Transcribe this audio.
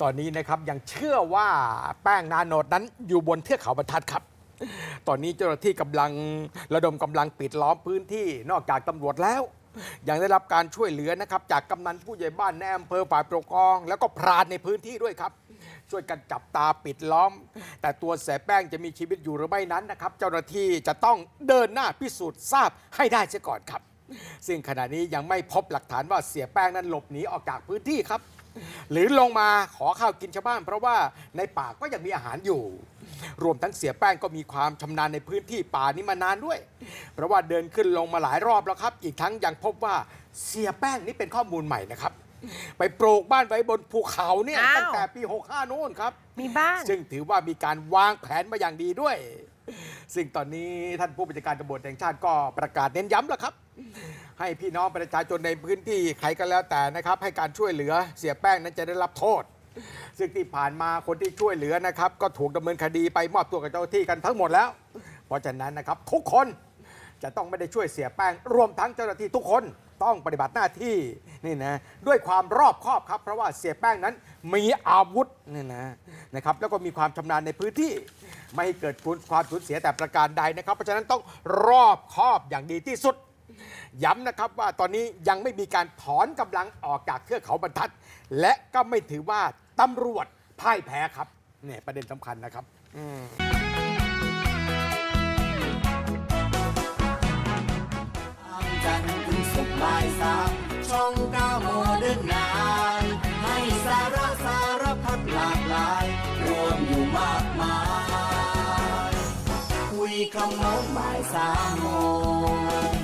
ตอนนี้นะครับยังเชื่อว่าแป้งนาโนดนั้นอยู่บนเทือกเขาบรรทัดครับ ตอนนี้เจ้าหน้าที่กำลังระดมกำลังปิดล้อมพื้นที่นอกจากตำรวจแล้ว ยังได้รับการช่วยเหลือนะครับ จากกำนันผู้ใหญ่บ้านในอำเภอฝ่ายปกครอง แล้วก็พรานในพื้นที่ด้วยครับ ช่วยกันจับตาปิดล้อม แต่ตัวเสียแป้งจะมีชีวิตอยู่หรือไม่นั้นนะครับ เจ้าหน้าที่จะต้องเดินหน้าพิสูจน์ทราบให้ได้เสียก่อนครับ ซึ่งขณะนี้ยังไม่พบหลักฐานว่าเสียแป้งนั้นหลบหนีออกจากพื้นที่ครับ หรือลงมาขอข้าวกินชาวบ้าน เพราะว่าในป่าก็ยังมีอาหารอยู่ รวมทั้งเสียแป้งก็มีความชำนาญในพื้นที่ป่านี้มานานด้วย เพราะว่าเดินขึ้นลงมาหลายรอบแล้วครับ อีกทั้งยังพบว่าเสียแป้งนี่เป็นข้อมูลใหม่นะครับ ไปปลูกบ้านไว้บนภูเขาเนี่ยอ้าว ตั้งแต่ปี 65โน่นครับ มีบ้าน ซึ่งถือว่ามีการวางแผนมาอย่างดีด้วย ซึ่งตอนนี้ท่านผู้บัญชาการตำรวจแห่งชาติก็ประกาศเน้นย้ำแล้วครับ ให้พี่น้องประชาชนในพื้นที่ใครก็แล้วแต่นะครับ ให้การช่วยเหลือเสียแป้งนั้นจะได้รับโทษ ซึ่งที่ผ่านมาคนที่ช่วยเหลือนะครับ ก็ถูกดำเนินคดีไปมอบตัวกับเจ้าหน้าที่กันทั้งหมดแล้ว เพราะฉะนั้นนะครับทุกคนจะต้องไม่ได้ช่วยเสียแป้งรวมทั้งเจ้าหน้าที่ทุกคนต้องปฏิบัติหน้าที่นี่นะด้วยความรอบคอบครับ เพราะว่าเสียแป้งนั้นมีอาวุธนี่นะนะครับแล้วก็มีความชำนาญในพื้นที่ ไม่เกิดความสูญเสียแต่ประการใดนะครับ เพราะฉะนั้นต้องรอบคอบอย่างดีที่สุด ย้ำนะครับว่าตอนนี้ยังไม่มีการถอนกำลังออกจากเทือกเขาบรรทัด และก็ไม่ถือว่าตำรวจพ่ายแพ้ครับเนี่ยประเด็นสำคัญนะครับจั không muốn bài xa môn